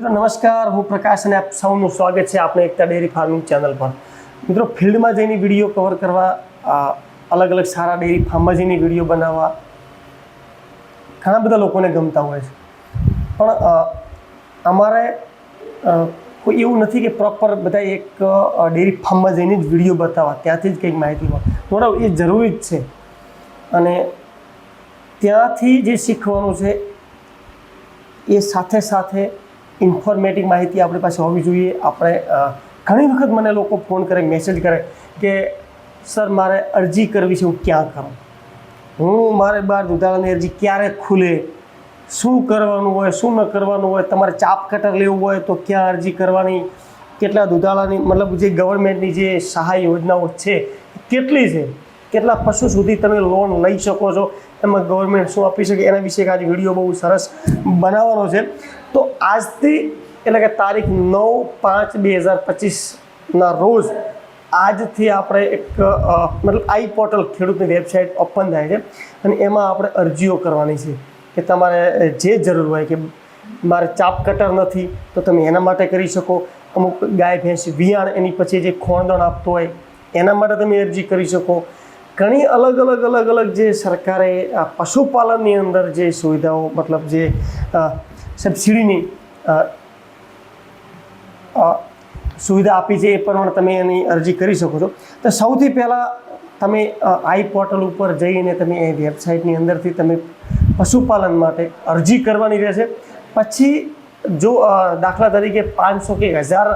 મિત્રો, નમસ્કાર. હું પ્રકાશ અને આપ સૌનું સ્વાગત છે આપણે એકતા ડેરી ફાર્મિંગ ચેનલ પર. મિત્રો, ફિલ્ડમાં જઈને વીડિયો કવર કરવા અલગ અલગ સારા ડેરી ફાર્મમાં જઈને વીડિયો બનાવવા ઘણા બધા લોકોને ગમતા હોય છે. પણ અમારે કોઈ એવું નથી કે પ્રોપર બધા એક ડેરી ફાર્મમાં જઈને જ વીડિયો બતાવવા. ત્યાંથી જ કંઈક માહિતી હોય થોડા એ જરૂરી જ છે. અને ત્યાંથી જે શીખવાનું છે એ સાથે સાથે ઇન્ફોર્મેટિવ માહિતી આપણી પાસે હોવી જોઈએ. આપણે ઘણી વખત મને લોકો ફોન કરે મેસેજ કરે કે, સર, મારે અરજી કરવી છે, હું ક્યાં કરું હું, મારે બાર દુધાળાની અરજી ક્યારે ખુલે? શું કરવાનું હોય, શું ન કરવાનું હોય? તમારે ચાપ કટર લેવું હોય તો ક્યાં અરજી કરવાની? કેટલા દુધાળાની, મતલબ જે ગવર્મેન્ટની જે સહાય યોજનાઓ છે, કેટલી છે? કેટલા પશુ સુધી તમે લોન લઈ શકો છો? એમાં ગવર્મેન્ટ શું આપી શકે? એના વિશે આજે વીડિયો બહુ સરસ બનાવવાનો છે. તો આજથી એટલે કે તારીખ નવ પાંચ બે હજાર પચીસના રોજ આજથી આપણે એક મતલબ આઈ પોર્ટલ ખેડૂતની વેબસાઇટ ઓપન થાય છે અને એમાં આપણે અરજીઓ કરવાની છે કે તમારે જે જરૂર હોય કે મારે ચાપ કટર નથી તો તમે એના માટે કરી શકો. અમુક ગાય, ભેંસ, વિયાણ એની પછી જે ખોણદણ આપતો હોય એના માટે તમે અરજી કરી શકો. ઘણી અલગ અલગ અલગ અલગ જે સરકારે પશુપાલનની અંદર જે સુવિધાઓ, મતલબ જે સબસિડીની સુવિધા આપી છે એ પ્રમાણે તમે એની અરજી કરી શકો છો. તો સૌથી પહેલાં તમે આઈ પોર્ટલ ઉપર જઈને તમે એ વેબસાઇટની અંદરથી તમે પશુપાલન માટે અરજી કરવાની રહેશે. પછી જો દાખલા તરીકે પાંચસો કે હજાર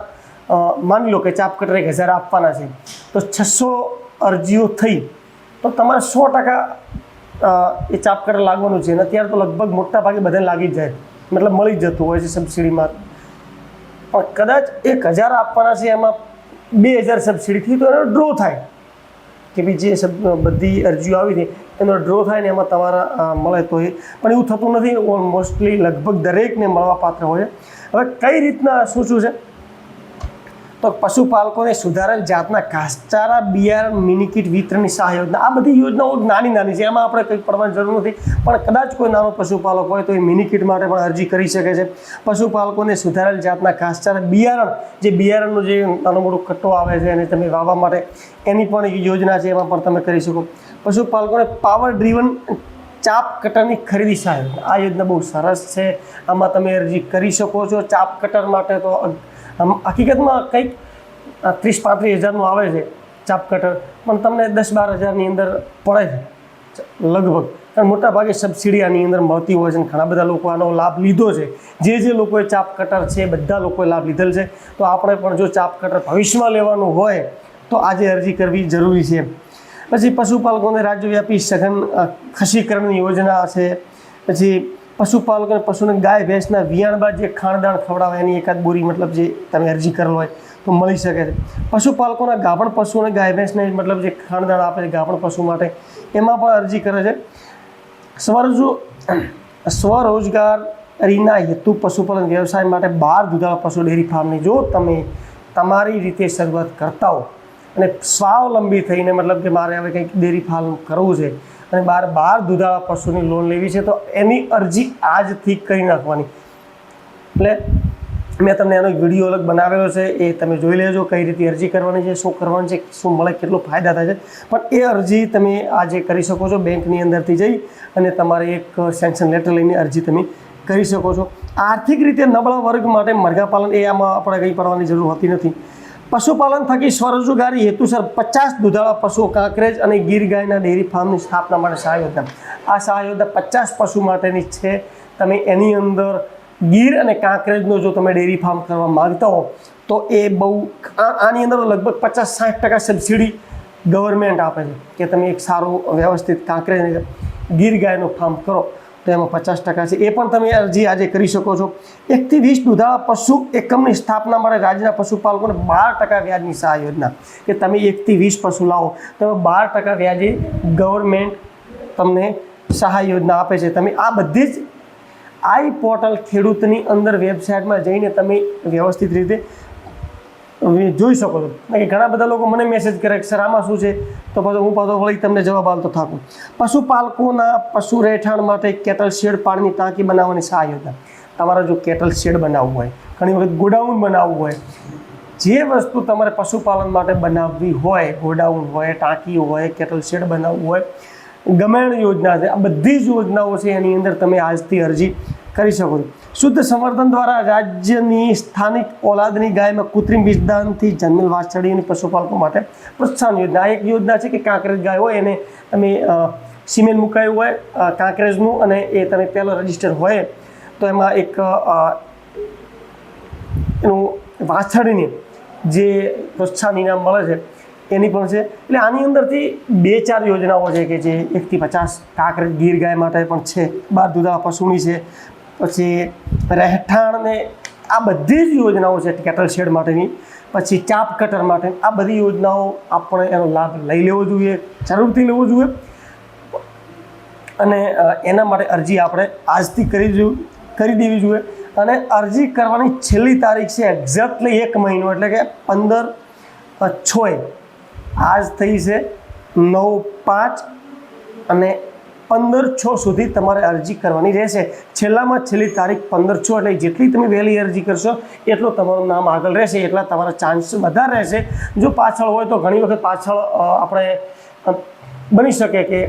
માની લો કે ચાપ કટર એક હજાર આપવાના છે, તો છસો અરજીઓ થઈ, તો તમારે સો ટકા એ ચાપ કટર લાગવાનું છે. અને અત્યારે તો લગભગ મોટા ભાગે બધાને લાગી જ જાય. મતલબ મળી જતું હોય છે સબસિડીમાં. પણ કદાચ એક હજાર આપવાના છે, એમાં બે હજાર સબસિડીથી તો એનો ડ્રો થાય. કે ભાઈ જે બધી અરજીઓ આવી છે, એનો ડ્રો થાય ને એમાં તમારા મળે તો એ. પણ એવું થતું નથી મોસ્ટલી લગભગ દરેકને મળવા પાત્ર હોય હવે કઈ રીતના શું શું છે? તો પશુપાલકોને સુધારેલ જાતના ઘાસચારા, બિયારણ મિનિકીટ વિતરણની સહાય યોજના, આ બધી યોજનાઓ નાની નાની છે, એમાં આપણે કંઈ પડવાની જરૂર નથી. પણ કદાચ કોઈ નાનો પશુપાલક હોય તો એ મિનિકીટ માટે પણ અરજી કરી શકે છે. પશુપાલકોને સુધારેલ જાતના ઘાસચારા, બિયારણ, જે બિયારણનું જે નાનો મોટો કટ્ટો આવે છે અને તમે વાવવા માટે એની પણ યોજના છે, એમાં પણ તમે કરી શકો. પશુપાલકોને પાવર ડ્રીવન ચાપ કટરની ખરીદી સહાય આ યોજના બહુ સરસ છે. આમાં તમે અરજી કરી શકો છો. ચાપ કટર માટે તો આમ હકીકતમાં કંઈક ત્રીસ પાંત્રીસ હજારનું આવે છે ચાપ કટર, પણ તમને દસ બાર હજારની અંદર પડે છે. લગભગ. કારણ મોટા ભાગે સબસિડી આની અંદર મળતી હોય છે અને ઘણા બધા લોકો આનો લાભ લીધો છે. જે જે લોકોએ ચાપ કટર છે, બધા લોકોએ લાભ લીધેલ છે. તો આપણે પણ જો ચાપ કટર ભવિષ્યમાં લેવાનું હોય, તો આજે અરજી કરવી જરૂરી છે. પછી પશુપાલકોને રાજ્યવ્યાપી સઘન ખસીકરણની યોજના છે. પછી પશુપાલકોને, પશુને ગાય, ભેંસના વિયાણ બાદ જે ખાણદાણ ખવડાવે, એની એકાદ બોરી મતલબ જે તમે અરજી કરેલ હોય તો મળી શકે છે. પશુપાલકોના ગાભણ પશુઓને ગાય, ભેંસને મતલબ જે ખાણદાણ આપે છે ગાભણ પશુ માટે, એમાં પણ અરજી કરે છે. સ્વરજો સ્વરોજગારીના હેતુ પશુપાલન વ્યવસાય માટે બાર દુધાળા પશુ ડેરી ફાર્મની. જો તમે તમારી રીતે શરૂઆત કરતા હો અને સ્વાવલંબી થઈને મતલબ કે મારે હવે કંઈક ડેરી ફાર્મ કરવું છે અને બાર બાર દુધાળા પશુની લોન લેવી છે, તો એની અરજી આજથી કરી નાખવાની. એટલે મેં તમને એનો વીડિયો અલગ બનાવેલો છે, એ તમે જોઈ લેજો કઈ રીતે અરજી કરવાની છે, શું કરવાનું છે, શું મળે, કેટલો ફાયદા થાય છે. પણ એ અરજી તમે આજે કરી શકો છો, બેંકની અંદરથી જઈ અને તમારે એક સેન્શન લેટર લઈને અરજી તમે કરી શકો છો. આર્થિક રીતે નબળા વર્ગ માટે મરઘા પાલન એ આમાં આપણે કંઈ પડવાની જરૂર હોતી નથી. પશુપાલન થકી સ્વરોજગારી હેતુસર પચાસ દુધાળા પશુઓ કાંકરેજ અને ગીર ગાયના ડેરી ફાર્મની સ્થાપના માટે સહાય યોજના આ સહાય યોજના પચાસ પશુ માટેની છે. તમે એની અંદર ગીર અને કાંકરેજનો જો તમે ડેરી ફાર્મ કરવા માગતા હો, તો એ બહુ આની અંદર લગભગ પચાસ સાઠ ટકા સબસિડી ગવર્મેન્ટ આપે છે કે તમે એક સારું વ્યવસ્થિત કાંકરેજ ગીર ગાયનો ફાર્મ કરો. તો એમાં પચાસ ટકા છે. એ પણ તમે અરજી આજે કરી શકો છો. એકથી વીસ દુધાળા પશુ એકમની સ્થાપના માટે રાજ્યના પશુપાલકોને બાર ટકા વ્યાજની સહાય યોજના. કે તમે એકથી વીસ પશુ લાવો, તો બાર ટકા વ્યાજે ગવર્મેન્ટ તમને સહાય યોજના આપે છે. તમે આ બધી જ આઈ પોર્ટલ ખેડૂતની અંદર વેબસાઇટમાં જઈને તમે વ્યવસ્થિત રીતે જોઈ શકો છો. કે ઘણા બધા લોકો મને મેસેજ કરે કે, સર, આમાં શું છે? તો પછી હું પાછો વળી તમને જવાબ આપતો થાકું. પશુપાલકોના પશુ રહેઠાણ માટે કેટલ શેડ પાણીની ટાંકી બનાવવાની સહાય યોજના તમારે જો કેટલ શેડ બનાવવું હોય, ઘણી વખત ગોડાઉન બનાવવું હોય, જે વસ્તુ તમારે પશુપાલન માટે બનાવવી હોય, ગોડાઉન હોય ટાંકી હોય, કેટલ શેડ બનાવવું હોય, ગમેણ યોજના છે. આ બધી જ યોજનાઓ છે એની અંદર તમે આજથી અરજી કરી શકો છો. શુદ્ધ સંવર્ધન દ્વારા રાજ્યની સ્થાનિક ઓલાદની ગાયમાં કૃત્રિમ બીજદાનથી જન્મેલ વાછરડીની પશુપાલકો માટે પ્રોત્સાહન યોજના. એક યોજના છે કે કાંકરેજ ગાય હોય, એને તમે સિમેન્ટ મુકાયું હોય કાંકરેજનું અને એ તમે પહેલો રજિસ્ટર હોય, તો એમાં એક એનું વાછડીને જે પ્રોત્સાહન ઇનામ મળે છે, એની પણ છે. એટલે આની અંદરથી બે ચાર યોજનાઓ છે કે જે એકથી પચાસ કાંકરેજ ગીર ગાય માટે પણ છે. બાર દુધા પશુની છે. પછી રહેઠાણ ને આ બધી જ યોજનાઓ છે કેટલ શેડ માટેની પછી ચાપ કટર માટે આ બધી યોજનાઓ આપણે એનો લાભ લઈ લેવો જોઈએ જરૂરથી લેવો જોઈએ. અને એના માટે અરજી આપણે આજથી કરી કરી દેવી જોઈએ. અને અરજી કરવાની છેલ્લી તારીખ છે એક્ઝેક્ટલી એક મહિનો એટલે કે પંદર અ, આજ થઈ છે નવ પાંચ અને પંદર છ સુધી તમારે અરજી કરવાની રહેશે. છેલ્લામાં છેલ્લી તારીખ પંદર છ એટલે જેટલી તમે વહેલી અરજી કરશો, એટલું તમારું નામ આગળ રહેશે, એટલા તમારા ચાન્સ વધારે રહેશે. જો પાછળ હોય તો ઘણી વખત પાછળ આપણે બની શકે કે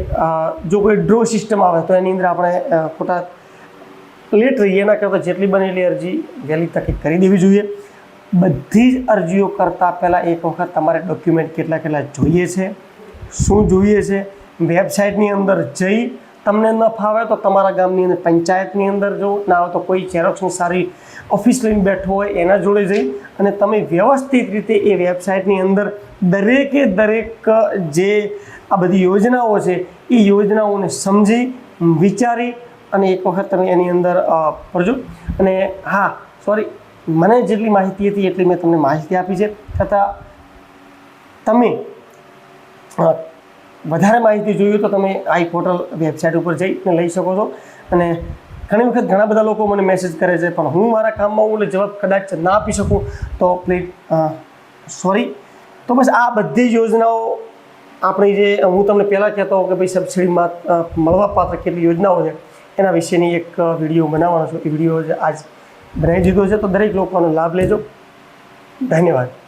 જો કોઈ ડ્રો સિસ્ટમ આવે તો એની અંદર આપણે ખોટા લેટ રહીએ. એના કરતાં જેટલી બનેલી અરજી વહેલી તકે કરી દેવી જોઈએ. બધી જ અરજીઓ કરતાં પહેલાં એક વખત તમારે ડોક્યુમેન્ટ કેટલા કેટલા જોઈએ છે, શું જોઈએ છે વેબસાઇટની અંદર જઈ તમને ન ફાવે તો તમારા ગામની અંદર પંચાયતની અંદર જો ના હોય તો કોઈ ઝેરોક્ષની સારી ઓફિસ લઈને બેઠો હોય એના જોડે જઈ અને તમે વ્યવસ્થિત રીતે એ વેબસાઇટની અંદર દરેકે દરેક જે આ બધી યોજનાઓ છે, એ યોજનાઓને સમજી, વિચારી અને એક વખત તમે એની અંદર ભરજો. અને હા સોરી મને જેટલી માહિતી હતી એટલી મેં તમને માહિતી આપી છે. છતાં તમે વધારે માહિતી જોઈએ તો તમે આઈ પોર્ટલ વેબસાઇટ ઉપર જઈને લઈ શકો છો. અને ઘણી વખત ઘણા બધા લોકો મને મેસેજ કરે છે, પણ હું મારા કામમાં હું જવાબ કદાચ ના આપી શકું. તો પ્લીઝ સોરી તો બસ આ બધી યોજનાઓ આપણી જે, હું તમને પહેલાં કહેતો કે ભાઈ સબસિડીમાં મળવાપાત્ર કેટલી યોજનાઓ છે, એના વિશેની એક વીડિયો બનાવવાનો છું. એ વીડિયો આજ બનાવી દીધો છે, તો દરેક લોકોનો લાભ લેજો. ધન્યવાદ.